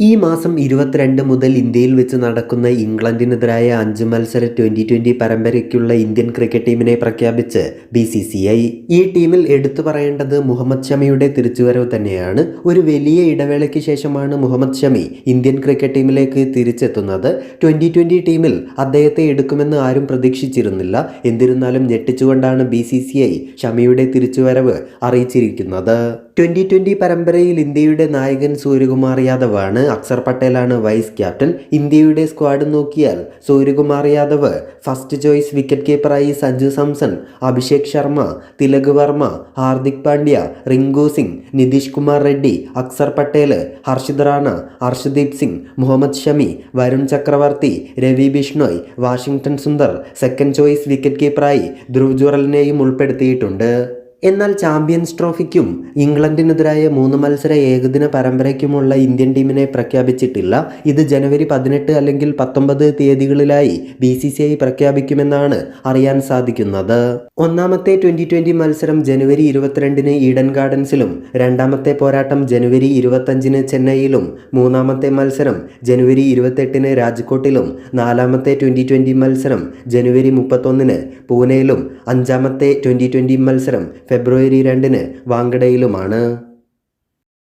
ഈ മാസം ഇരുപത്തിരണ്ട് മുതൽ ഇന്ത്യയിൽ വെച്ച് നടക്കുന്ന ഇംഗ്ലണ്ടിനെതിരായ അഞ്ച് മത്സര ട്വന്റി ട്വന്റി പരമ്പരയ്ക്കുള്ള ഇന്ത്യൻ ക്രിക്കറ്റ് ടീമിനെ പ്രഖ്യാപിച്ച് ബി സി സി ഐ ഈ ടീമിൽ എടുത്തു പറയേണ്ടത് മുഹമ്മദ് ഷമിയുടെ തിരിച്ചുവരവ് തന്നെയാണ്. ഒരു വലിയ ഇടവേളയ്ക്ക് ശേഷമാണ് മുഹമ്മദ് ഷമി ഇന്ത്യൻ ക്രിക്കറ്റ് ടീമിലേക്ക് തിരിച്ചെത്തുന്നത്. ട്വന്റി ട്വന്റി ടീമിൽ അദ്ദേഹത്തെ എടുക്കുമെന്ന് ആരും പ്രതീക്ഷിച്ചിരുന്നില്ല. എന്നിരുന്നാലും ഞെട്ടിച്ചുകൊണ്ടാണ് ബി സി സി ഐ ഷമിയുടെ തിരിച്ചുവരവ് അറിയിച്ചിരിക്കുന്നത്. ട്വന്റി ട്വന്റി പരമ്പരയിൽ ഇന്ത്യയുടെ നായകൻ സൂര്യകുമാർ യാദവാണ്. അക്സർ പട്ടേലാണ് വൈസ് ക്യാപ്റ്റൻ. ഇന്ത്യയുടെ സ്ക്വാഡ് നോക്കിയാൽ Suryakumar Yadav first choice wicket കീപ്പറായി Sanju Samson Abhishek Sharma Tilak Varma Hardik Pandya Rinku Singh Nitish Kumar Reddy Axar Patel Harshit Rana Harshdeep Singh Mohammed Shami Varun Chakravarthy Ravi Bishnoi Washington Sundar second choice wicket കീപ്പറായി Dhruv ജുറലിനെയും ഉൾപ്പെടുത്തിയിട്ടുണ്ട്. എന്നാൽ champions ട്രോഫിക്കും ഇംഗ്ലണ്ടിനെതിരായ മൂന്ന് മത്സര ഏകദിന പരമ്പരയ്ക്കുമുള്ള Indian ടീമിനെ പ്രഖ്യാപിച്ചിട്ടില്ല. ഇത് ജനുവരി പതിനെട്ട് അല്ലെങ്കിൽ പത്തൊമ്പത് തീയതികളിലായി ബി സി സി ഐ പ്രഖ്യാപിക്കുമെന്നാണ് അറിയാൻ സാധിക്കുന്നത്. ഒന്നാമത്തെ ട്വന്റി ട്വന്റി മത്സരം ജനുവരി ഇരുപത്തിരണ്ടിന് ഈഡൻ ഗാർഡൻസിലും രണ്ടാമത്തെ പോരാട്ടം ജനുവരി ഇരുപത്തഞ്ചിന് ചെന്നൈയിലും മൂന്നാമത്തെ മത്സരം ജനുവരി ഇരുപത്തെട്ടിന് രാജ്കോട്ടിലും നാലാമത്തെ ട്വന്റി ട്വന്റി മത്സരം ജനുവരി മുപ്പത്തൊന്നിന് പൂനെയിലും അഞ്ചാമത്തെ ട്വന്റി ട്വന്റി മത്സരം ഫെബ്രുവരി രണ്ടിന് വാങ്കഡയിലുമാണ്.